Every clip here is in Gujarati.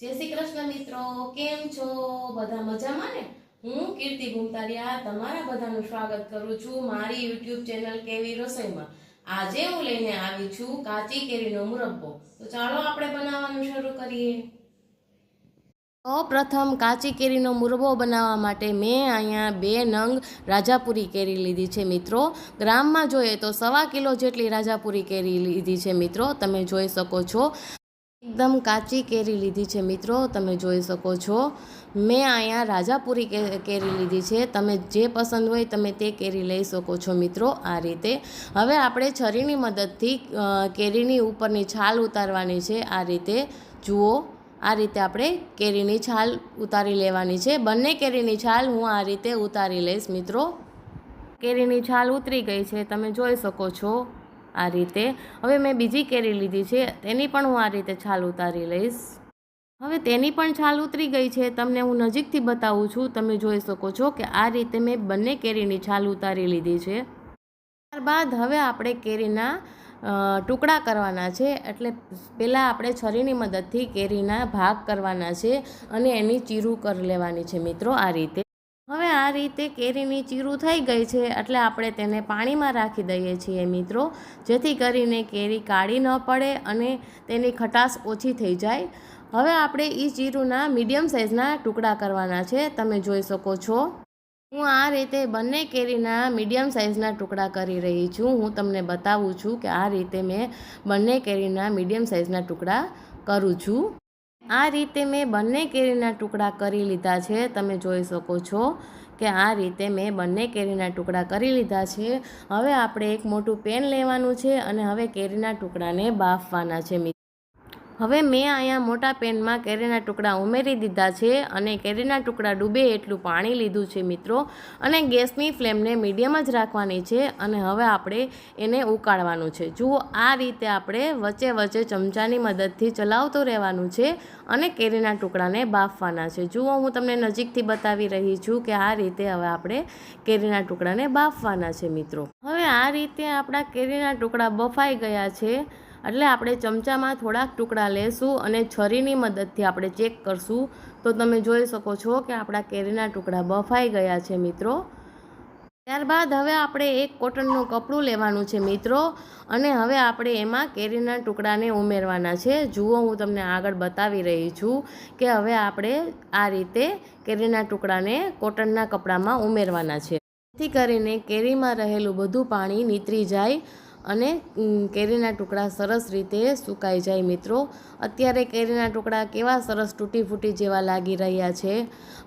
જય શ્રી કૃષ્ણ મિત્રો, કેમ છો? બધા મજામાં ને? હું કીર્તિ ગુમતારિયા તમારા બધાનું સ્વાગત કરું છું મારી યુટ્યુબ ચેનલ કેવી રસોઈમાં. આજે હું લઈને આવી છું કાચી કેરીનો મુરબ્બો. તો ચાલો આપણે બનાવવાનું શરૂ કરીએ. પ્રથમ કાચી કેરીનો મુરબ્બો બનાવવા માટે મેં અહીંયા બે નંગ રાજાપુરી કેરી લીધી છે મિત્રો. ગ્રામમાં જોઈએ તો સવા કિલો જેટલી રાજાપુરી કેરી લીધી છે મિત્રો. તમે જોઈ શકો છો એકદમ કાચી કેરી લીધી છે મિત્રો, તમે જોઈ શકો છો. મેં અહીંયા રાજાપુરી કેરી લીધી છે. તમે જે પસંદ હોય તમે તે કેરી લઈ શકો છો મિત્રો આ રીતે. હવે આપણે છરીની મદદથી કેરીની ઉપરની છાલ ઉતારવાની છે આ રીતે. જુઓ, આ રીતે આપણે કેરીની છાલ ઉતારી લેવાની છે. બંને કેરીની છાલ હું આ રીતે ઉતારી લઈશ મિત્રો. કેરીની છાલ ઉતરી ગઈ છે, તમે જોઈ શકો છો. આ રીતે. હવે મેં બીજી કેરી લીધી છે, તેની પણ હું આ રીતે છાલ ઉતારી લઈશ. હવે તેની પણ છાલ ઉતરી ગઈ છે, તમને હું નજીકથી બતાવું છું, તમે જોઈ શકો છો કે આ રીતે મેં બંને કેરીની છાલ ઉતારી લીધી છે. ત્યારબાદ હવે આપણે કેરીના ટુકડા કરવાના છે, એટલે પહેલાં આપણે છરીની મદદથી કેરીના ભાગ કરવાના છે અને એની ચીરું કરી લેવાની છે મિત્રો આ રીતે. હવે આ રીતે કેરીની ચીરું થઈ ગઈ છે એટલે આપણે તેને પાણીમાં રાખી દઈએ છીએ મિત્રો, જેથી કરીને કેરી કાળી ન પડે અને તેની ખટાશ ઓછી થઈ જાય. હવે આપણે એ ચીરુના મીડિયમ સાઇઝના ટુકડા કરવાના છે, તમે જોઈ શકો છો. હું આ રીતે બંને કેરીના મીડિયમ સાઇઝના ટુકડા કરી રહી છું. હું તમને બતાવું છું કે આ રીતે મેં બંને કેરીના મીડિયમ સાઇઝના ટુકડા કરું છું. આ રીતે મેં બંને કેરીના ટુકડા કરી લીધા છે. તમે જોઈ શકો છો કે આ રીતે મેં બંને કેરીના ટુકડા કરી લીધા છે. હવે આપણે એક મોટું પેન લેવાનું છે અને હવે કેરીના ટુકડાને બાફવાના છે હવે મેં અહીંયા મોટા પેનમાં કેરીના ટુકડા ઉમેરી દીધા છે અને કેરીના ટુકડા ડૂબે એટલું પાણી લીધું છે મિત્રો. અને ગેસની ફ્લેમને મીડિયમ જ રાખવાની છે અને હવે આપણે એને ઉકાળવાનું છે. જુઓ, આ રીતે આપણે વચ્ચે વચ્ચે ચમચાની મદદથી ચલાવતું રહેવાનું છે અને કેરીના ટુકડાને બાફવાના છે. જુઓ, હું તમને નજીકથી બતાવી રહી છું કે આ રીતે હવે આપણે કેરીના ટુકડાને બાફવાના છે મિત્રો. હવે આ રીતે આપણા કેરીના ટુકડા બફાઈ ગયા છે એટલે આપણે ચમચામાં થોડાક ટુકડા લેશું અને છરીની મદદથી આપણે ચેક કરશું. તો તમે જોઈ શકો છો કે આપણા કેરીના ટુકડા બફાઈ ગયા છે મિત્રો. ત્યારબાદ હવે આપણે એક કોટનનું કપડું લેવાનું છે મિત્રો અને હવે આપણે એમાં કેરીના ટુકડાને ઉમેરવાના છે. જુઓ, હું તમને આગળ બતાવી રહી છું કે હવે આપણે આ રીતે કેરીના ટુકડાને કોટનના કપડામાં ઉમેરવાના છે. જેથી કરીને કેરીમાં રહેલું બધું પાણી નીતરી જાય અને કેરીના ટુકડા સરસ રીતે સુકાઈ જાય મિત્રો. અત્યારે કેરીના ટુકડા કેવા સરસ તૂટી ફૂટી જેવા લાગી રહ્યા છે.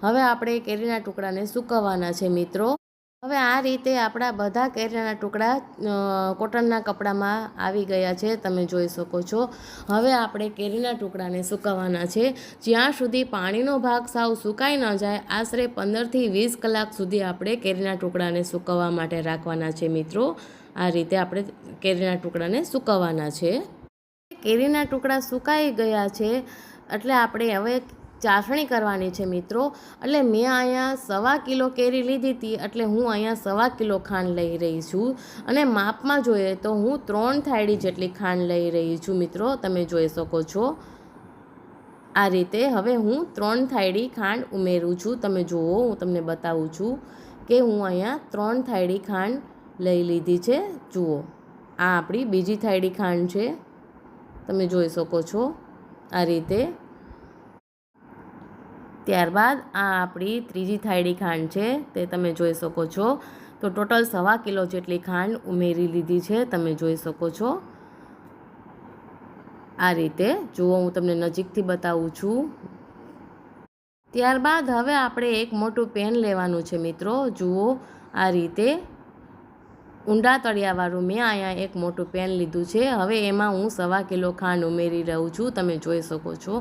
હવે આપણે કેરીના ટુકડાને સૂકવવાના છે મિત્રો. હવે આ રીતે આપણા બધા કેરીના ટુકડા કોટનના કપડામાં આવી ગયા છે. તમે જોઈ શકો છો. હવે આપણે કેરીના ટુકડાને સૂકવવાના છે. જ્યાં સુધી પાણીનો ભાગ સાવ સુકાઈ ન જાય, આશરે પંદરથી વીસ કલાક સુધી આપણે કેરીના ટુકડાને સૂકવવા માટે રાખવાના છે મિત્રો. આ રીતે આપણે કેરીના ટુકડાને સુકવવાના છે. કેરીના ટુકડા સુકાઈ ગયા છે એટલે આપણે હવે ચાસણી કરવાની છે મિત્રો. એટલે મેં અહીંયા સવા કિલો કેરી લીધી હતી એટલે હું અહીંયા સવા કિલો ખાંડ લઈ રહી છું. અને માપમાં જોઈએ તો હું ત્રણ થાળી જેટલી ખાંડ લઈ રહી છું મિત્રો. તમે જોઈ શકો છો. આ રીતે હવે હું ત્રણ થાળી ખાંડ ઉમેરું છું. તમે જુઓ, હું તમને બતાવું છું કે હું અહીંયા ત્રણ થાળી ખાંડ લઈ લીધી છે. જુઓ, આ આપણી બીજી થાળી ખાંડ છે. તમે જોઈ શકો છો આ રીતે. ત્યારબાદ આ આપણી ત્રીજી થાળી ખાંડ છે, તે તમે જોઈ શકો છો. તો ટોટલ સવા કિલો જેટલી ખાંડ ઉમેરી લીધી છે, તમે જોઈ શકો છો. આ રીતે, જુઓ, હું તમને નજીકથી બતાવું છું. ત્યારબાદ હવે આપણે એક મોટું પેન લેવાનું છે, મિત્રો. જુઓ, આ રીતે. ઊંડા તળિયાવાળું મેં અહીંયા એક મોટું પેન લીધું છે. હવે એમાં હું સવા કિલો ખાંડ ઉમેરી રહું છું. તમે જોઈ શકો છો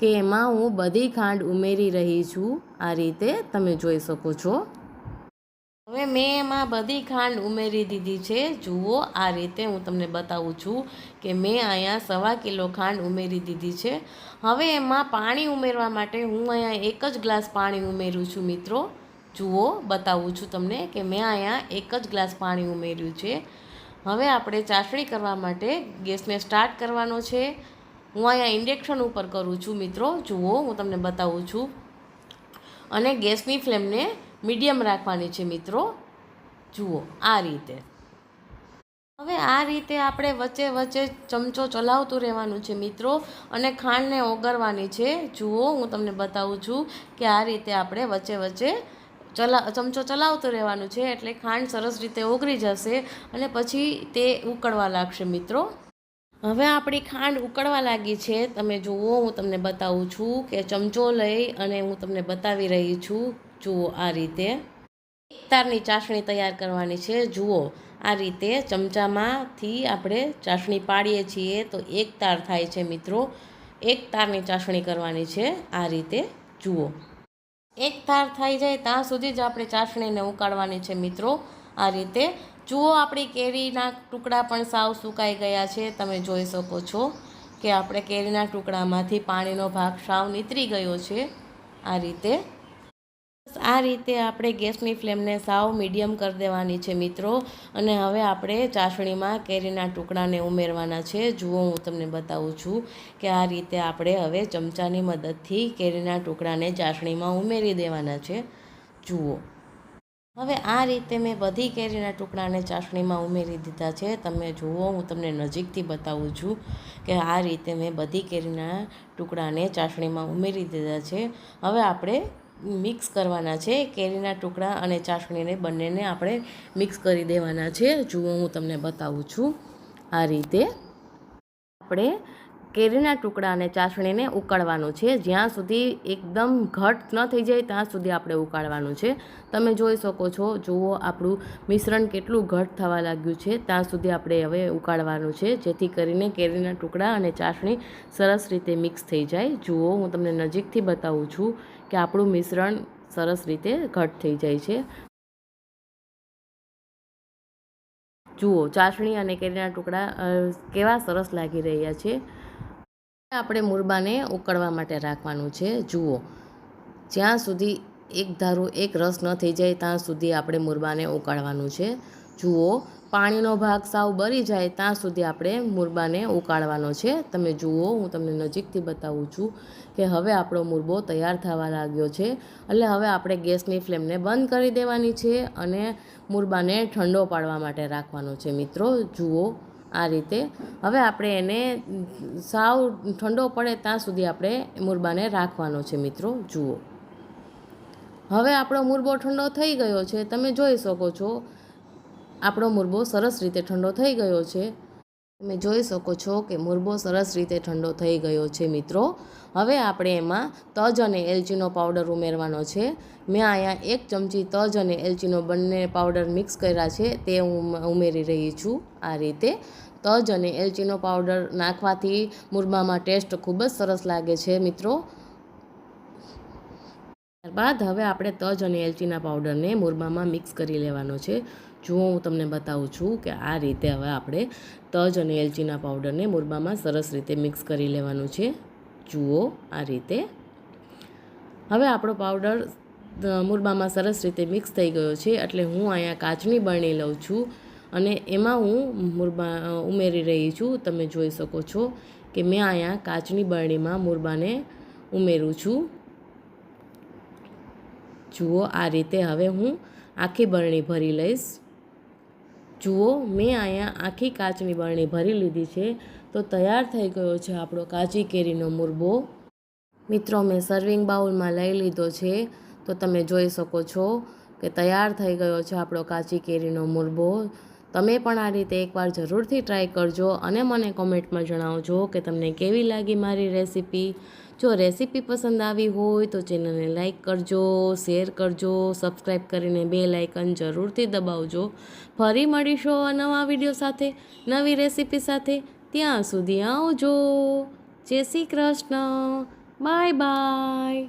કે એમાં હું બધી ખાંડ ઉમેરી રહી છું આ રીતે. તમે જોઈ શકો છો. હવે મેં એમાં બધી ખાંડ ઉમેરી દીધી છે. જુઓ, આ રીતે હું તમને બતાવું છું કે મેં અહીંયા સવા કિલો ખાંડ ઉમેરી દીધી છે. હવે એમાં પાણી ઉમેરવા માટે હું અહીંયા એક જ ગ્લાસ પાણી ઉમેરું છું મિત્રો. જુઓ, બતાવું છું તમને કે મેં અહીંયા એક જ ગ્લાસ પાણી ઉમેર્યું છે. હવે આપણે ચાસણી કરવા માટે ગેસને સ્ટાર્ટ કરવાનો છે. હું અહીંયા ઇન્ડેક્શન ઉપર કરું છું મિત્રો. જુઓ, હું તમને બતાવું છું. અને ગેસની ફ્લેમને મીડિયમ રાખવાની છે મિત્રો. જુઓ, આ રીતે. હવે આ રીતે આપણે વચ્ચે વચ્ચે ચમચો ચલાવતું રહેવાનું છે મિત્રો અને ખાંડને ઓગળવાની છે. જુઓ, હું તમને બતાવું છું કે આ રીતે આપણે વચ્ચે વચ્ચે ચલા, ચમચો ચલાવતું રહેવાનું છે એટલે ખાંડ સરસ રીતે ઓગળી જશે અને પછી તે ઉકળવા લાગશે મિત્રો. હવે આપણી ખાંડ ઉકળવા લાગી છે. તમે જુઓ, હું તમને બતાવું છું કે ચમચો લઈ અને હું તમને બતાવી રહી છું. જુઓ આ રીતે. તારની ચાસણી તૈયાર કરવાની છે. જુઓ આ રીતે ચમચામાંથી આપણે ચાસણી પાડીએ છીએ તો એક તાર થાય છે મિત્રો. એક તારની ચાસણી કરવાની છે આ રીતે. જુઓ. એક થાર થઈ જાય ત્યાં સુધી જ આપણે ચાસણીને ઉકાળવાની છે મિત્રો. આ રીતે જુઓ આપણી કેરીના ટુકડા પણ સાવ સુકાઈ ગયા છે, તમે જોઈ શકો છો કે આપણે કેરીના ટુકડામાંથી પાણીનો ભાગ સાવ નીતરી ગયો છે. આ રીતે આ રીતે આપણે ગેસની ફ્લેમને સાવ મીડિયમ કરી દેવાની છે મિત્રો. અને હવે આપણે ચાસણીમાં કેરીના ટુકડાને ઉમેરવાના છે. જુઓ, હું તમને બતાવું છું કે આ રીતે આપણે હવે ચમચાની મદદથી કેરીના ટુકડાને ચાસણીમાં ઉમેરી દેવાના છે. જુઓ. હવે આ રીતે મેં બધી કેરીના ટુકડાને ચાસણીમાં ઉમેરી દીધા છે. તમે જુઓ, હું તમને નજીકથી બતાવું છું કે આ રીતે મેં બધી કેરીના ટુકડાને ચાસણીમાં ઉમેરી દીધા છે. હવે આપણે મિક્સ કરવાના છે, કેરીના ટુકડા અને ચાસણીને બંનેને આપણે મિક્સ કરી દેવાના છે. જુઓ, હું તમને બતાવું છું આ રીતે. આપણે કેરીના ટુકડા અને ચાસણીને ઉકાળવાનું છે. જ્યાં સુધી એકદમ ઘટ ન થઈ જાય, ત્યાં સુધી આપણે ઉકાળવાનું છે. તમે જોઈ શકો છો, જુઓ આપણું મિશ્રણ કેટલું ઘટ થવા લાગ્યું છે. ત્યાં સુધી આપણે હવે ઉકાળવાનું છે, જેથી કરીને કેરીના ટુકડા અને ચાસણી સરસ રીતે મિક્સ થઈ જાય. જુઓ, હું તમને નજીકથી બતાવું છું કે આપણું મિશ્રણ સરસ રીતે ઘટ થઈ જાય છે. જુઓ, ચાસણી અને કેરીના ટુકડા કેવા સરસ લાગી રહ્યા છે. આપણે મુરબાને ઉકળવા માટે રાખવાનું છે. જુઓ, જ્યાં સુધી એક ધારું એક રસ ન થઈ જાય, ત્યાં સુધી આપણે મુરબાને ઉકાળવાનું છે. જુઓ, પાણીનો ભાગ સાવ બળી જાય, ત્યાં સુધી આપણે મુરબાને ઉકાળવાનો છે. તમે જુઓ, હું તમને નજીકથી બતાવું છું કે હવે આપણો મુરબો તૈયાર થવા લાગ્યો છે. એટલે હવે આપણે ગેસની ફ્લેમને બંધ કરી દેવાની છે અને મુરબાને ઠંડો પાડવા માટે રાખવાનો છે. મિત્રો, જુઓ આ રીતે. હવે આપણે એને સાવ ઠંડો પડે ત્યાં સુધી આપણે મુરબાને રાખવાનો છે મિત્રો, જુઓ. હવે આપણો મુરબો ઠંડો થઈ ગયો છે. તમે જોઈ શકો છો, આપણો મુરબો સરસ રીતે ઠંડો થઈ ગયો છે. તમે જોઈ શકો છો કે મુરબો સરસ રીતે ઠંડો થઈ ગયો છે, મિત્રો. હવે આપણે એમાં તજ અને એલચીનો પાવડર ઉમેરવાનો છે. મેં અહીંયા એક ચમચી તજ અને એલચીનો બંને પાવડર મિક્સ કર્યા છે, તે હું ઉમેરી રહી છું આ રીતે. તજ અને એલચીનો પાવડર નાખવાથી મુરબામાં ટેસ્ટ ખૂબ જ સરસ લાગે છે, મિત્રો. ત્યારબાદ હવે આપણે તજ અને એલચીના પાવડરને મુરબામાં મિક્સ કરી લેવાનો છે. જુઓ, હું તમને બતાવું છું કે આ રીતે હવે આપણે તજ અને એલચીના પાવડરને મુરબામાં સરસ રીતે મિક્સ કરી લેવાનું છે. જુઓ, આ રીતે. હવે આપણો પાવડર મોરબામાં સરસ રીતે મિક્સ થઈ ગયો છે એટલે હું અહીંયા કાચની બરણી લઉં છું અને એમાં હું મુરબા ઉમેરી રહી છું. તમે જોઈ શકો છો કે મેં અહીંયા કાચની બરણીમાં મુરબાને ઉમેરું છું. જુઓ આ રીતે હવે હું આખી બરણી ભરી લઈશ. જુઓ, મેં અહીંયા આખી કાચની બરણી ભરી લીધી છે. તો તૈયાર થઈ ગયો છે આપણો કાચી કેરીનો મુરબો. મિત્રો, મેં સર્વિંગ બાઉલમાં લઈ લીધો છે. તો તમે જોઈ શકો છો કે તૈયાર થઈ ગયો છે આપણો કાચી કેરીનો મુરબો. તમે પણ આ રીતે એકવાર જરૂરથી ટ્રાય કરજો અને મને કોમેન્ટમાં જણાવજો કે તમને કેવી લાગી મારી રેસીપી જો રેસીપી પસંદ આવી હોય તો ચેનલને લાઇક કરજો શેર કરજો સબસ્ક્રાઈબ કરીને બે લાઇકન જરૂરથી દબાવજો. ફરી મળીશો નવા વીડિયો સાથે, નવી રેસીપી સાથે. ત્યાં સુધી આવજો. જય શ્રી કૃષ્ણ. Bye bye